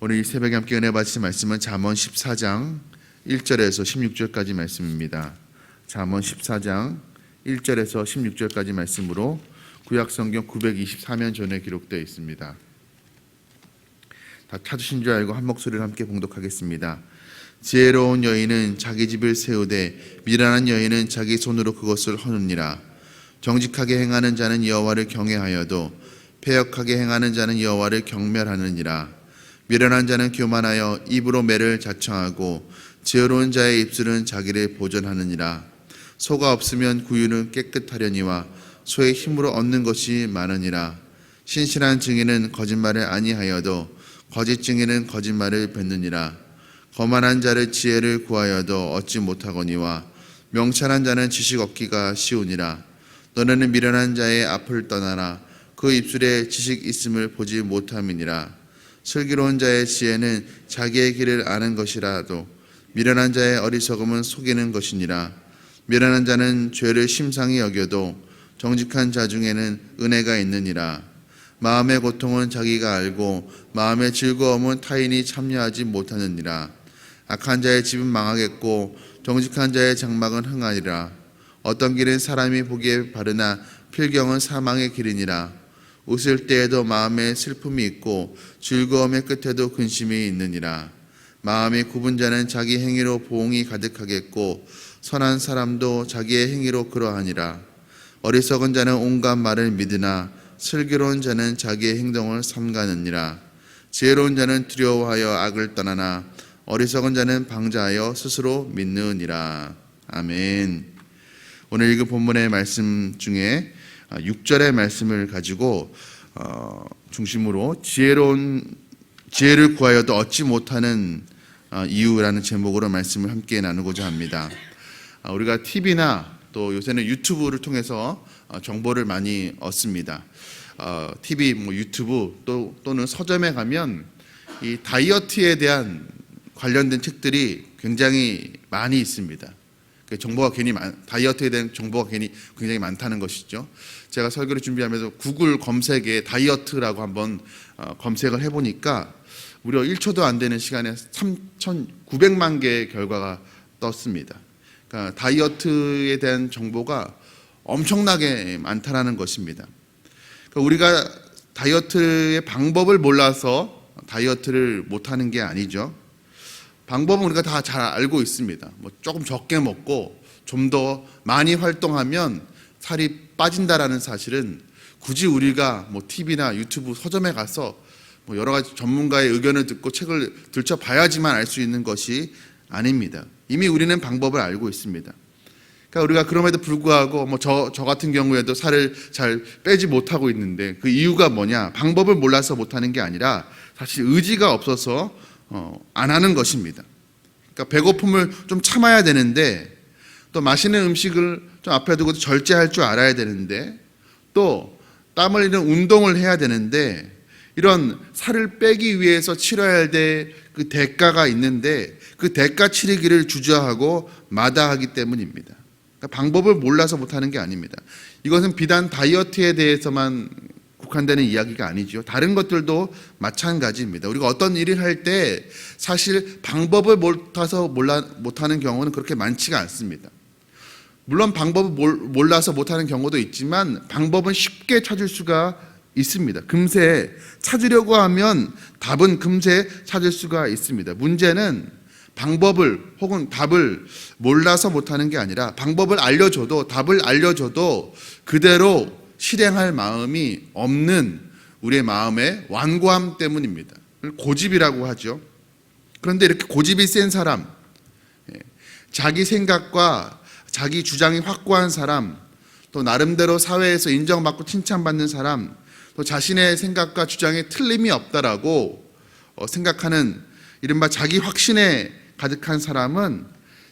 오늘 이 새벽에 함께 은혜 받으실 말씀은 잠언 14장 1절에서 16절까지 말씀입니다. 잠언 14장 1절에서 16절까지 말씀으로 구약 성경 924면 전에 기록되어 있습니다. 다 찾으신 줄 알고 한 목소리를 함께 봉독하겠습니다. 지혜로운 여인은 자기 집을 세우되 미련한 여인은 자기 손으로 그것을 허느니라. 정직하게 행하는 자는 여호와를 경외하여도 패역하게 행하는 자는 여호와를 경멸하느니라. 미련한 자는 교만하여 입으로 매를 자청하고 지혜로운 자의 입술은 자기를 보존하느니라. 소가 없으면 구유는 깨끗하려니와 소의 힘으로 얻는 것이 많으니라. 신실한 증인은 거짓말을 아니하여도 거짓 증인은 거짓말을 뱉느니라. 거만한 자를 지혜를 구하여도 얻지 못하거니와 명철한 자는 지식 얻기가 쉬우니라. 너네는 미련한 자의 앞을 떠나라. 그 입술에 지식 있음을 보지 못함이니라. 슬기로운 자의 지혜는 자기의 길을 아는 것이라도 미련한 자의 어리석음은 속이는 것이니라. 미련한 자는 죄를 심상히 여겨도 정직한 자 중에는 은혜가 있느니라. 마음의 고통은 자기가 알고 마음의 즐거움은 타인이 참여하지 못하느니라. 악한 자의 집은 망하겠고 정직한 자의 장막은 흥하리라. 어떤 길은 사람이 보기에 바르나 필경은 사망의 길이니라. 웃을 때에도 마음에 슬픔이 있고 즐거움의 끝에도 근심이 있느니라. 마음이 굽은 자는 자기 행위로 보응이 가득하겠고 선한 사람도 자기의 행위로 그러하니라. 어리석은 자는 온갖 말을 믿으나 슬기로운 자는 자기의 행동을 삼가느니라. 지혜로운 자는 두려워하여 악을 떠나나 어리석은 자는 방자하여 스스로 믿느니라. 아멘. 오늘 읽은 본문의 말씀 중에 6절의 말씀을 가지고 어, 중심으로 지혜로운 지혜를 구하여도 얻지 못하는 어, 이유라는 제목으로 말씀을 함께 나누고자 합니다. 아, 우리가 TV나 또 요새는 유튜브를 통해서 어, 정보를 많이 얻습니다. 어, TV, 뭐 유튜브 또 또는 서점에 가면 이 다이어트에 대한 관련된 책들이 굉장히 많이 있습니다. 그 정보가 괜히 많, 다이어트에 대한 정보가 괜히 굉장히 많다는 것이죠. 제가 설교를 준비하면서 구글 검색에 다이어트라고 한번 어, 검색을 해보니까 무려 1초도 안 되는 시간에 3,900만 개의 결과가 떴습니다. 그러니까 다이어트에 대한 정보가 엄청나게 많다라는 것입니다. 그러니까 우리가 다이어트의 방법을 몰라서 다이어트를 못하는 게 아니죠. 방법은 우리가 다 잘 알고 있습니다. 뭐 조금 적게 먹고 좀 더 많이 활동하면 살이 빠진다라는 사실은 굳이 우리가 뭐 TV나 유튜브 서점에 가서 뭐 여러 가지 전문가의 의견을 듣고 책을 들춰봐야지만 알 수 있는 것이 아닙니다. 이미 우리는 방법을 알고 있습니다. 그러니까 우리가 그럼에도 불구하고 뭐 저 저 같은 경우에도 살을 잘 빼지 못하고 있는데 그 이유가 뭐냐? 방법을 몰라서 못하는 게 아니라 사실 의지가 없어서 어, 안 하는 것입니다. 그러니까 배고픔을 좀 참아야 되는데 또 맛있는 음식을 좀 앞에 두고 절제할 줄 알아야 되는데 또 땀 흘리는 운동을 해야 되는데 이런 살을 빼기 위해서 치러야 될 그 대가가 있는데 그 대가 치르기를 주저하고 마다하기 때문입니다. 그러니까 방법을 몰라서 못하는 게 아닙니다. 이것은 비단 다이어트에 대해서만 국한되는 이야기가 아니죠. 다른 것들도 마찬가지입니다. 우리가 어떤 일을 할 때 사실 방법을 못해서 몰라, 못하는 경우는 그렇게 많지가 않습니다. 물론 방법을 몰라서 못하는 경우도 있지만 방법은 쉽게 찾을 수가 있습니다. 금세 찾으려고 하면 답은 금세 찾을 수가 있습니다. 문제는 방법을 혹은 답을 몰라서 못하는 게 아니라 방법을 알려줘도 답을 알려줘도 그대로 실행할 마음이 없는 우리의 마음의 완고함 때문입니다. 고집이라고 하죠. 그런데 이렇게 고집이 센 사람, 예, 자기 생각과 자기 주장이 확고한 사람, 또 나름대로 사회에서 인정받고 칭찬받는 사람, 또 자신의 생각과 주장에 틀림이 없다라고 어, 생각하는 이른바 자기 확신에 가득한 사람은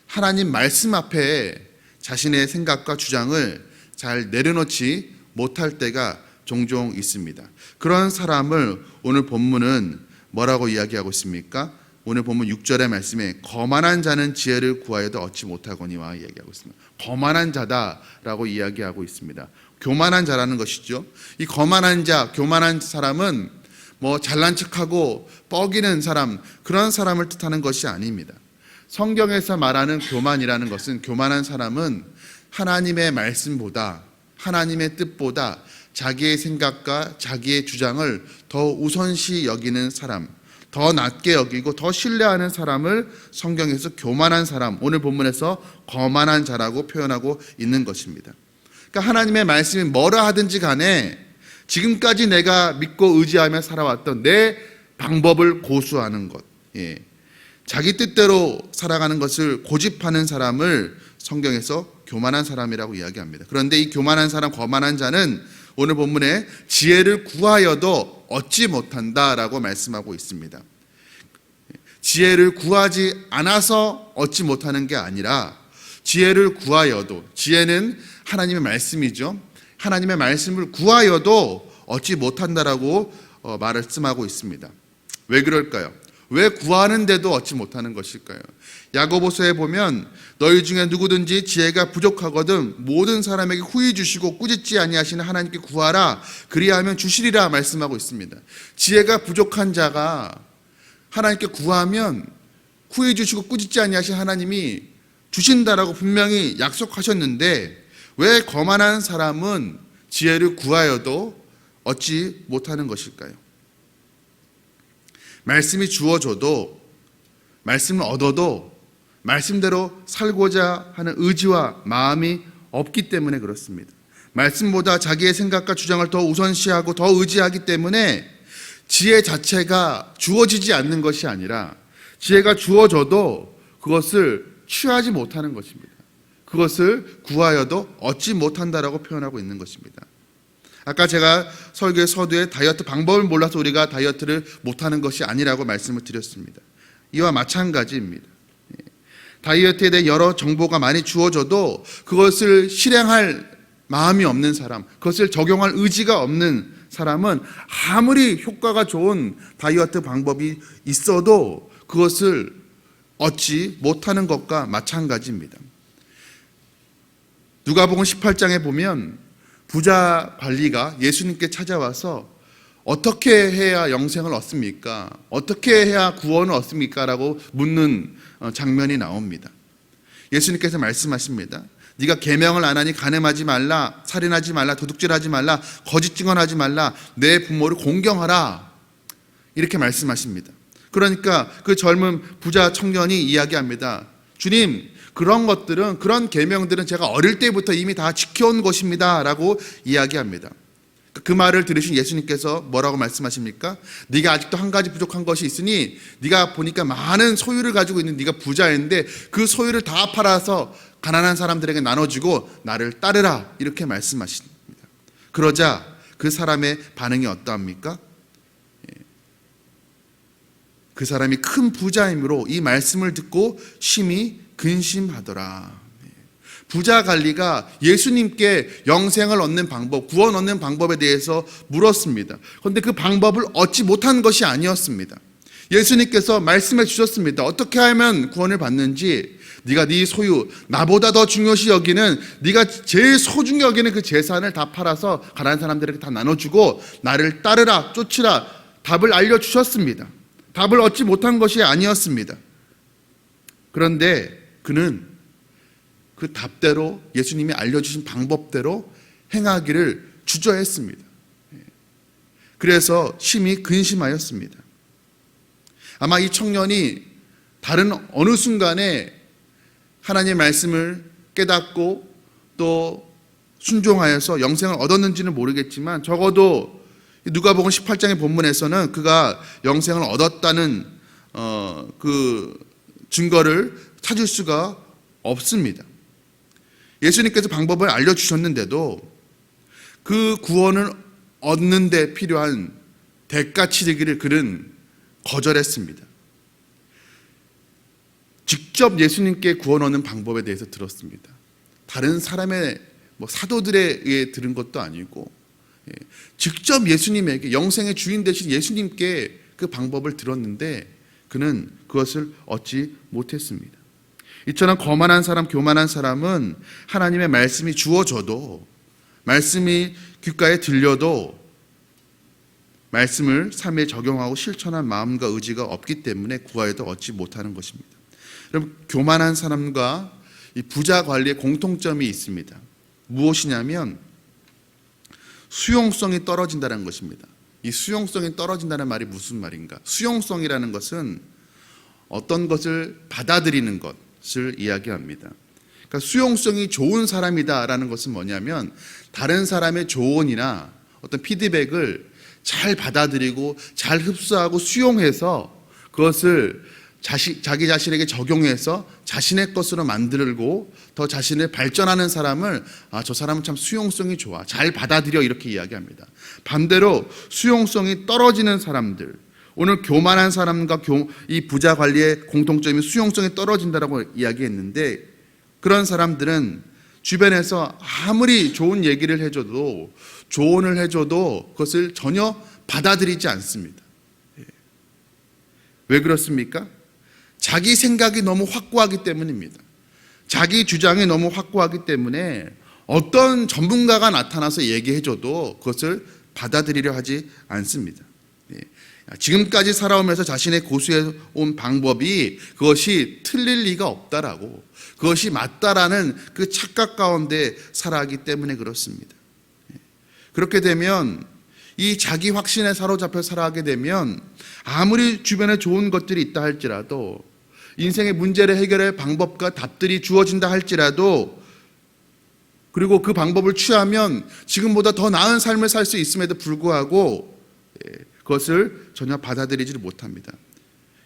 하나님 말씀 앞에 자신의 생각과 주장을 잘 내려놓지 못할 때가 종종 있습니다. 그런 사람을 오늘 본문은 뭐라고 이야기하고 있습니까? 오늘 본문 6절의 말씀에 거만한 자는 지혜를 구하여도 얻지 못하거니와 이야기하고 있습니다. 거만한 자다라고 이야기하고 있습니다. 교만한 자라는 것이죠. 이 거만한 자, 교만한 사람은 뭐 잘난 척하고 뻐기는 사람 그런 사람을 뜻하는 것이 아닙니다. 성경에서 말하는 교만이라는 것은 교만한 사람은 하나님의 말씀보다 하나님의 뜻보다 자기의 생각과 자기의 주장을 더 우선시 여기는 사람, 더 낮게 여기고 더 신뢰하는 사람을 성경에서 교만한 사람, 오늘 본문에서 거만한 자라고 표현하고 있는 것입니다. 그러니까 하나님의 말씀이 뭐라 하든지 간에 지금까지 내가 믿고 의지하며 살아왔던 내 방법을 고수하는 것, 예. 자기 뜻대로 살아가는 것을 고집하는 사람을 성경에서 교만한 사람이라고 이야기합니다. 그런데 이 교만한 사람, 거만한 자는 오늘 본문에 지혜를 구하여도 얻지 못한다라고 말씀하고 있습니다. 지혜를 구하지 않아서 얻지 못하는 게 아니라 지혜를 구하여도 지혜는 하나님의 말씀이죠. 하나님의 말씀을 구하여도 얻지 못한다라고 어, 말씀하고 있습니다. 왜 그럴까요? 왜 구하는데도 얻지 못하는 것일까요? 야고보서에 보면 너희 중에 누구든지 지혜가 부족하거든 모든 사람에게 후히 주시고 꾸짖지 아니하시는 하나님께 구하라 그리하면 주시리라 말씀하고 있습니다. 지혜가 부족한 자가 하나님께 구하면 후히 주시고 꾸짖지 아니하신 하나님이 주신다라고 분명히 약속하셨는데 왜 거만한 사람은 지혜를 구하여도 얻지 못하는 것일까요? 말씀이 주어져도 말씀을 얻어도 말씀대로 살고자 하는 의지와 마음이 없기 때문에 그렇습니다. 말씀보다 자기의 생각과 주장을 더 우선시하고 더 의지하기 때문에 지혜 자체가 주어지지 않는 것이 아니라 지혜가 주어져도 그것을 취하지 못하는 것입니다. 그것을 구하여도 얻지 못한다라고 표현하고 있는 것입니다. 아까 제가 설교의 서두에 다이어트 방법을 몰라서 우리가 다이어트를 못하는 것이 아니라고 말씀을 드렸습니다. 이와 마찬가지입니다. 예. 다이어트에 대해 여러 정보가 많이 주어져도 그것을 실행할 마음이 없는 사람, 그것을 적용할 의지가 없는 사람은 아무리 효과가 좋은 다이어트 방법이 있어도 그것을 얻지 못하는 것과 마찬가지입니다. 누가복음 18장에 보면 부자 관리가 예수님께 찾아와서 어떻게 해야 영생을 얻습니까? 어떻게 해야 구원을 얻습니까? 라고 묻는 어, 장면이 나옵니다. 예수님께서 말씀하십니다. 네가 계명을 안 하니 간음하지 말라, 살인하지 말라, 도둑질하지 말라, 거짓 증언하지 말라, 내 부모를 공경하라. 이렇게 말씀하십니다. 그러니까 그 젊은 부자 청년이 이야기합니다. 주님, 그런 것들은 그런 계명들은 제가 어릴 때부터 이미 다 지켜온 것입니다라고 이야기합니다. 그 말을 들으신 예수님께서 뭐라고 말씀하십니까? 네가 아직도 한 가지 부족한 것이 있으니 네가 보니까 많은 소유를 가지고 있는 네가 부자인데 그 소유를 다 팔아서 가난한 사람들에게 나눠주고 나를 따르라 이렇게 말씀하십니다. 그러자 그 사람의 반응이 어떠합니까? 예. 그 사람이 큰 부자이므로 이 말씀을 듣고 심히 근심하더라. 부자 관리가 예수님께 영생을 얻는 방법, 구원 얻는 방법에 대해서 물었습니다. 그런데 그 방법을 얻지 못한 것이 아니었습니다. 예수님께서 말씀해 주셨습니다. 어떻게 하면 구원을 받는지 네가 네 소유 나보다 더 중요시 여기는 네가 제일 소중히 여기는 그 재산을 다 팔아서 가난한 사람들에게 다 나눠주고 나를 따르라 쫓으라 답을 알려 주셨습니다. 답을 얻지 못한 것이 아니었습니다. 그런데 그는 그 답대로 예수님이 알려주신 방법대로 행하기를 주저했습니다. 그래서 심히 근심하였습니다. 아마 이 청년이 다른 어느 순간에 하나님의 말씀을 깨닫고 또 순종하여서 영생을 얻었는지는 모르겠지만 적어도 누가복음 18장의 본문에서는 그가 영생을 얻었다는 어, 그 증거를 찾을 수가 없습니다. 예수님께서 방법을 알려주셨는데도 그 구원을 얻는 데 필요한 대가 치르기를 그는 거절했습니다. 직접 예수님께 구원 얻는 방법에 대해서 들었습니다. 다른 사람의 뭐 사도들에 의해 들은 것도 아니고 예, 직접 예수님에게 영생의 주인 되신 예수님께 그 방법을 들었는데 그는 그것을 얻지 못했습니다. 이처럼 거만한 사람, 교만한 사람은 하나님의 말씀이 주어져도 말씀이 귓가에 들려도 말씀을 삶에 적용하고 실천한 마음과 의지가 없기 때문에 구하여도 얻지 못하는 것입니다. 여러분 교만한 사람과 이 부자 관리의 공통점이 있습니다. 무엇이냐면 수용성이 떨어진다는 것입니다. 이 수용성이 떨어진다는 말이 무슨 말인가? 수용성이라는 것은 어떤 것을 받아들이는 것을 이야기합니다. 그러니까 수용성이 좋은 사람이다라는 것은 뭐냐면 다른 사람의 조언이나 어떤 피드백을 잘 받아들이고 잘 흡수하고 수용해서 그것을 자시, 자기 자신에게 적용해서 자신의 것으로 만들고 더 자신을 발전하는 사람을 아, 저 사람은 참 수용성이 좋아. 잘 받아들여 이렇게 이야기합니다. 반대로 수용성이 떨어지는 사람들 오늘 교만한 사람과 교, 이 부자 관리의 공통점이 수용성이 떨어진다라고 이야기했는데 그런 사람들은 주변에서 아무리 좋은 얘기를 해줘도 조언을 해줘도 그것을 전혀 받아들이지 않습니다. 예. 왜 그렇습니까? 자기 생각이 너무 확고하기 때문입니다. 자기 주장이 너무 확고하기 때문에 어떤 전문가가 나타나서 얘기해줘도 그것을 받아들이려 하지 않습니다. 예. 지금까지 살아오면서 자신의 고수해 온 방법이 그것이 틀릴 리가 없다라고 그것이 맞다라는 그 착각 가운데 살아가기 때문에 그렇습니다. 예. 그렇게 되면 이 자기 확신에 사로잡혀 살아가게 되면 아무리 주변에 좋은 것들이 있다 할지라도 인생의 문제를 해결할 방법과 답들이 주어진다 할지라도 그리고 그 방법을 취하면 지금보다 더 나은 삶을 살 수 있음에도 불구하고 예, 그것을 전혀 받아들이지 를 못합니다.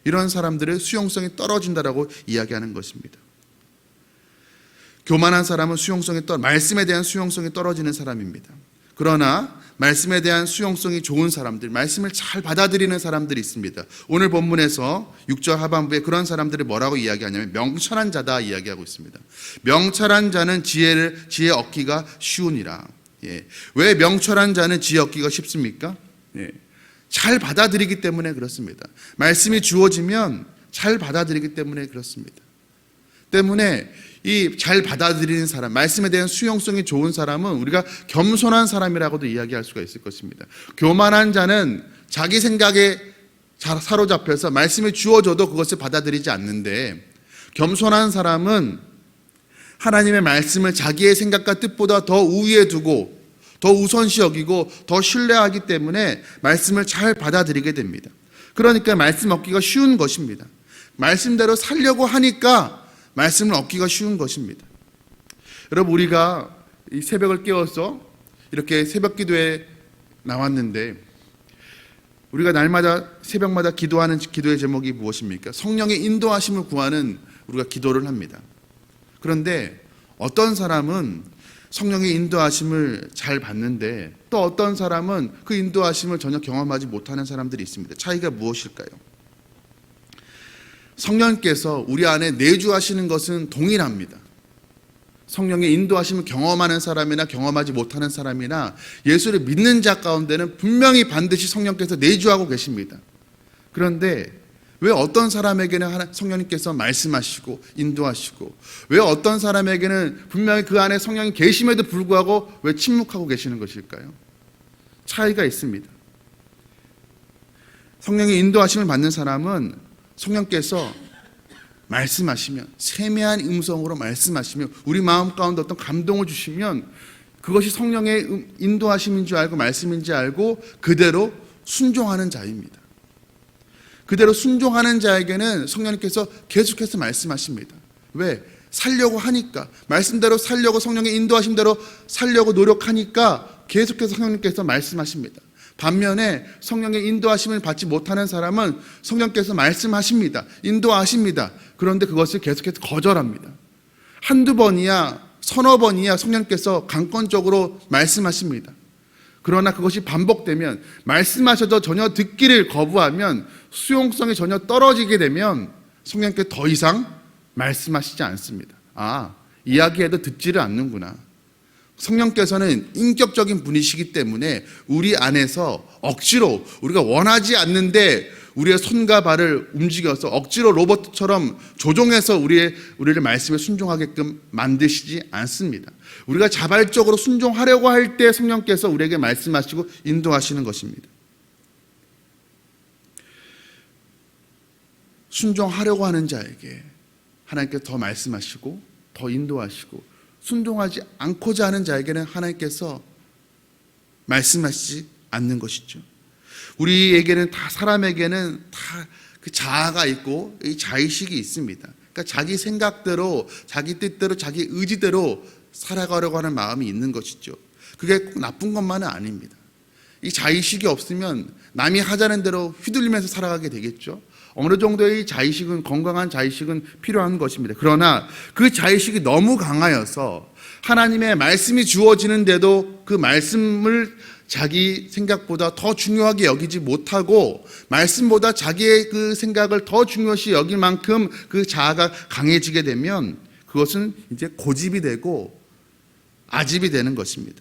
이런 사람들의 수용성이 떨어진다라고 이야기하는 것입니다. 교만한 사람은 수용성이 떨 말씀에 대한 수용성이 떨어지는 사람입니다. 그러나 말씀에 대한 수용성이 좋은 사람들, 말씀을 잘 받아들이는 사람들이 있습니다. 오늘 본문에서 6절 하반부에 그런 사람들을 뭐라고 이야기하냐면 명철한 자다 이야기하고 있습니다. 명철한 자는 지혜를 지혜 얻기가 쉬우니라. 예. 왜 명철한 자는 지혜 얻기가 쉽습니까? 예. 잘 받아들이기 때문에 그렇습니다. 말씀이 주어지면 잘 받아들이기 때문에 그렇습니다. 때문에 이 잘 받아들이는 사람, 말씀에 대한 수용성이 좋은 사람은 우리가 겸손한 사람이라고도 이야기할 수가 있을 것입니다. 교만한 자는 자기 생각에 잘 사로잡혀서 말씀이 주어져도 그것을 받아들이지 않는데 겸손한 사람은 하나님의 말씀을 자기의 생각과 뜻보다 더 우위에 두고 더 우선시 여기고 더 신뢰하기 때문에 말씀을 잘 받아들이게 됩니다. 그러니까 말씀 얻기가 쉬운 것입니다. 말씀대로 살려고 하니까 말씀을 얻기가 쉬운 것입니다. 여러분 우리가 이 새벽을 깨워서 이렇게 새벽 기도에 나왔는데 우리가 날마다 새벽마다 기도하는 기도의 제목이 무엇입니까? 성령의 인도하심을 구하는 우리가 기도를 합니다. 그런데 어떤 사람은 성령의 인도하심을 잘 받는데 또 어떤 사람은 그 인도하심을 전혀 경험하지 못하는 사람들이 있습니다. 차이가 무엇일까요? 성령께서 우리 안에 내주하시는 것은 동일합니다. 성령의 인도하심을 경험하는 사람이나 경험하지 못하는 사람이나 예수를 믿는 자 가운데는 분명히 반드시 성령께서 내주하고 계십니다. 그런데 왜 어떤 사람에게는 성령님께서 말씀하시고 인도하시고 왜 어떤 사람에게는 분명히 그 안에 성령이 계심에도 불구하고 왜 침묵하고 계시는 것일까요? 차이가 있습니다. 성령의 인도하심을 받는 사람은 성령께서 말씀하시면 세미한 음성으로 말씀하시면 우리 마음 가운데 어떤 감동을 주시면 그것이 성령의 음, 인도하심인 줄 알고 말씀인지 알고 그대로 순종하는 자입니다. 그대로 순종하는 자에게는 성령님께서 계속해서 말씀하십니다. 왜? 살려고 하니까 말씀대로 살려고 성령의 인도하심대로 살려고 노력하니까 계속해서 성령님께서 말씀하십니다. 반면에 성령의 인도하심을 받지 못하는 사람은 성령께서 말씀하십니다. 인도하십니다. 그런데 그것을 계속해서 거절합니다. 한두 번이야, 서너 번이야 성령께서 강권적으로 말씀하십니다. 그러나 그것이 반복되면, 말씀하셔도 전혀 듣기를 거부하면, 수용성이 전혀 떨어지게 되면, 성령께 더 이상 말씀하시지 않습니다. 아, 이야기해도 듣지를 않는구나. 성령께서는 인격적인 분이시기 때문에 우리 안에서 억지로 우리가 원하지 않는데 우리의 손과 발을 움직여서 억지로 로봇처럼 조종해서 우리의 우리를 말씀에 순종하게끔 만드시지 않습니다. 우리가 자발적으로 순종하려고 할 때 성령께서 우리에게 말씀하시고 인도하시는 것입니다. 순종하려고 하는 자에게 하나님께서 더 말씀하시고 더 인도하시고 순종하지 않고자 하는 자에게는 하나님께서 말씀하시지 않는 것이죠. 우리에게는 다 사람에게는 다 그 자아가 있고 이 자의식이 있습니다. 그러니까 자기 생각대로 자기 뜻대로 자기 의지대로 살아가려고 하는 마음이 있는 것이죠. 그게 꼭 나쁜 것만은 아닙니다. 이 자의식이 없으면 남이 하자는 대로 휘둘리면서 살아가게 되겠죠. 어느 정도의 자의식은 건강한 자의식은 필요한 것입니다. 그러나 그 자의식이 너무 강하여서 하나님의 말씀이 주어지는데도 그 말씀을 자기 생각보다 더 중요하게 여기지 못하고 말씀보다 자기의 그 생각을 더 중요시 여길 만큼 그 자아가 강해지게 되면 그것은 이제 고집이 되고 아집이 되는 것입니다.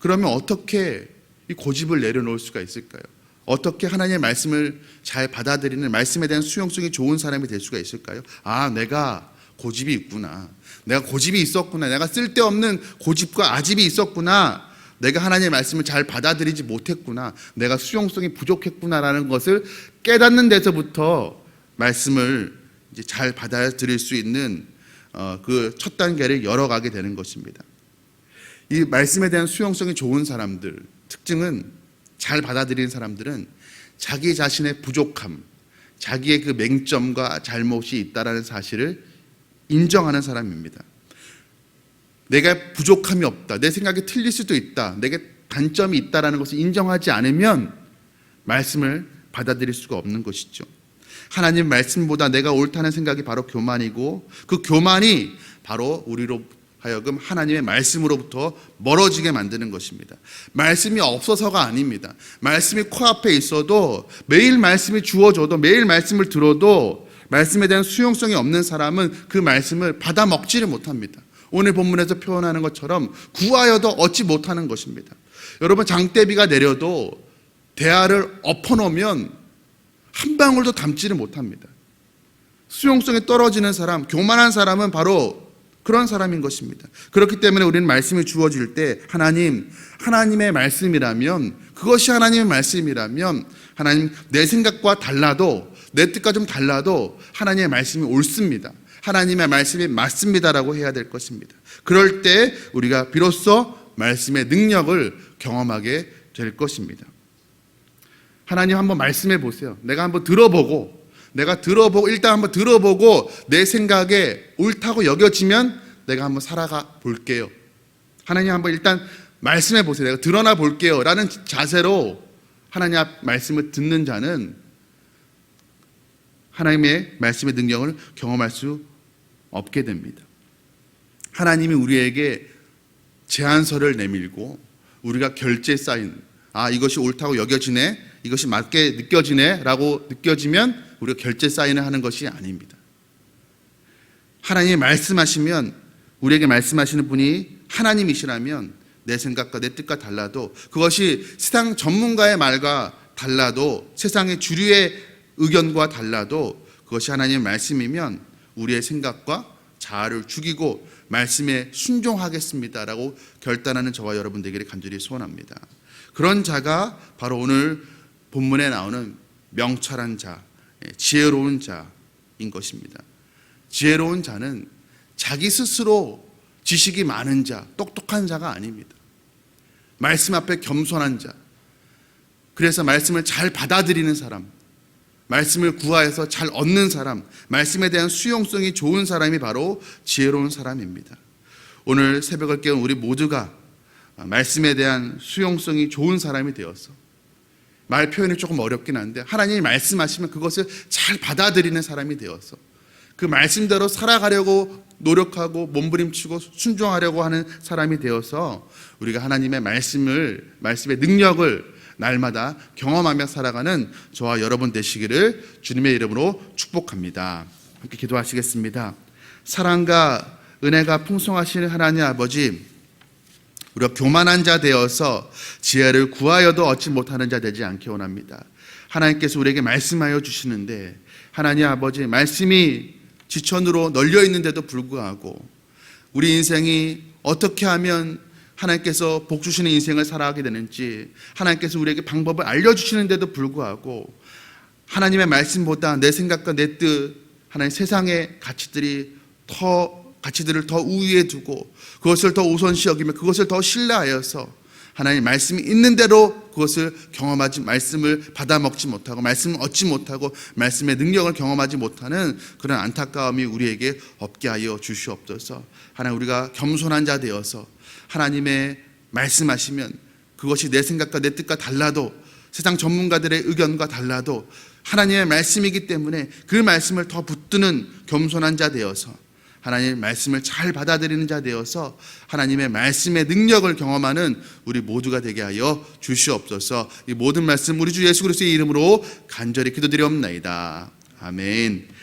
그러면 어떻게 이 고집을 내려놓을 수가 있을까요? 어떻게 하나님의 말씀을 잘 받아들이는 말씀에 대한 수용성이 좋은 사람이 될 수가 있을까요? 아, 내가 고집이 있구나. 내가 고집이 있었구나. 내가 쓸데없는 고집과 아집이 있었구나. 내가 하나님의 말씀을 잘 받아들이지 못했구나. 내가 수용성이 부족했구나라는 것을 깨닫는 데서부터 말씀을 이제 잘 받아들일 수 있는 어, 그첫 단계를 열어가게 되는 것입니다. 이 말씀에 대한 수용성이 좋은 사람들 특징은 잘 받아들이는 사람들은 자기 자신의 부족함, 자기의 그 맹점과 잘못이 있다라는 사실을 인정하는 사람입니다. 내가 부족함이 없다. 내 생각이 틀릴 수도 있다. 내게 단점이 있다라는 것을 인정하지 않으면 말씀을 받아들일 수가 없는 것이죠. 하나님 말씀보다 내가 옳다는 생각이 바로 교만이고 그 교만이 바로 우리로 하여금 하나님의 말씀으로부터 멀어지게 만드는 것입니다. 말씀이 없어서가 아닙니다. 말씀이 코앞에 있어도 매일 말씀이 주어져도 매일 말씀을 들어도 말씀에 대한 수용성이 없는 사람은 그 말씀을 받아 먹지를 못합니다. 오늘 본문에서 표현하는 것처럼 구하여도 얻지 못하는 것입니다. 여러분 장대비가 내려도 대야를 엎어놓으면 한 방울도 담지를 못합니다. 수용성이 떨어지는 사람, 교만한 사람은 바로 그런 사람인 것입니다. 그렇기 때문에 우리는 말씀이 주어질 때 하나님, 하나님의 말씀이라면 그것이 하나님의 말씀이라면 하나님 내 생각과 달라도 내 뜻과 좀 달라도 하나님의 말씀이 옳습니다. 하나님의 말씀이 맞습니다라고 해야 될 것입니다. 그럴 때 우리가 비로소 말씀의 능력을 경험하게 될 것입니다. 하나님 한번 말씀해 보세요. 내가 한번 들어보고 내가 들어보고 일단 한번 들어보고 내 생각에 옳다고 여겨지면 내가 한번 살아가 볼게요. 하나님 한번 일단 말씀해 보세요. 내가 드러나 볼게요. 라는 자세로 하나님 앞 말씀을 듣는 자는 하나님의 말씀의 능력을 경험할 수 없게 됩니다. 하나님이 우리에게 제안서를 내밀고 우리가 결제 사인, 아, 이것이 옳다고 여겨지네, 이것이 맞게 느껴지네, 라고 느껴지면 우리가 결제 사인을 하는 것이 아닙니다. 하나님이 말씀하시면, 우리에게 말씀하시는 분이 하나님이시라면 내 생각과 내 뜻과 달라도 그것이 세상 전문가의 말과 달라도 세상의 주류의 의견과 달라도 그것이 하나님의 말씀이면 우리의 생각과 자아를 죽이고 말씀에 순종하겠습니다라고 결단하는 저와 여러분 되기를 간절히 소원합니다. 그런 자가 바로 오늘 본문에 나오는 명철한 자, 예, 지혜로운 자인 것입니다. 지혜로운 자는 자기 스스로 지식이 많은 자, 똑똑한 자가 아닙니다. 말씀 앞에 겸손한 자. 그래서 말씀을 잘 받아들이는 사람, 말씀을 구하여서 잘 얻는 사람, 말씀에 대한 수용성이 좋은 사람이 바로 지혜로운 사람입니다. 오늘 새벽을 깨운 우리 모두가 말씀에 대한 수용성이 좋은 사람이 되어서 말 표현이 조금 어렵긴 한데 하나님이 말씀하시면 그것을 잘 받아들이는 사람이 되어서 그 말씀대로 살아가려고 노력하고 몸부림치고 순종하려고 하는 사람이 되어서 우리가 하나님의 말씀을 말씀의 능력을 날마다 경험하며 살아가는 저와 여러분 되시기를 주님의 이름으로 축복합니다. 함께 기도하시겠습니다. 사랑과 은혜가 풍성하신 하나님 아버지, 우리가 교만한 자 되어서 지혜를 구하여도 얻지 못하는 자 되지 않게 원합니다. 하나님께서 우리에게 말씀하여 주시는데 하나님 아버지 말씀이 지천으로 널려 있는데도 불구하고 우리 인생이 어떻게 하면 하나님께서 복 주시는 인생을 살아가게 되는지 하나님께서 우리에게 방법을 알려 주시는데도 불구하고 하나님의 말씀보다 내 생각과 내 뜻, 하나님 세상의 가치들이 더 가치들을 더 우위에 두고 그것을 더 우선시 여기며 그것을 더 신뢰하여서 하나님 말씀이 있는 대로 그것을 경험하지 말씀을 받아 먹지 못하고 말씀을 얻지 못하고 말씀의 능력을 경험하지 못하는 그런 안타까움이 우리에게 없게 하여 주시옵소서. 하나님 우리가 겸손한 자 되어서 하나님의 말씀하시면 그것이 내 생각과 내 뜻과 달라도 세상 전문가들의 의견과 달라도 하나님의 말씀이기 때문에 그 말씀을 더 붙드는 겸손한 자 되어서 하나님의 말씀을 잘 받아들이는 자 되어서 하나님의 말씀의 능력을 경험하는 우리 모두가 되게 하여 주시옵소서. 이 모든 말씀 우리 주 예수 그리스도의 이름으로 간절히 기도드리옵나이다. 아멘.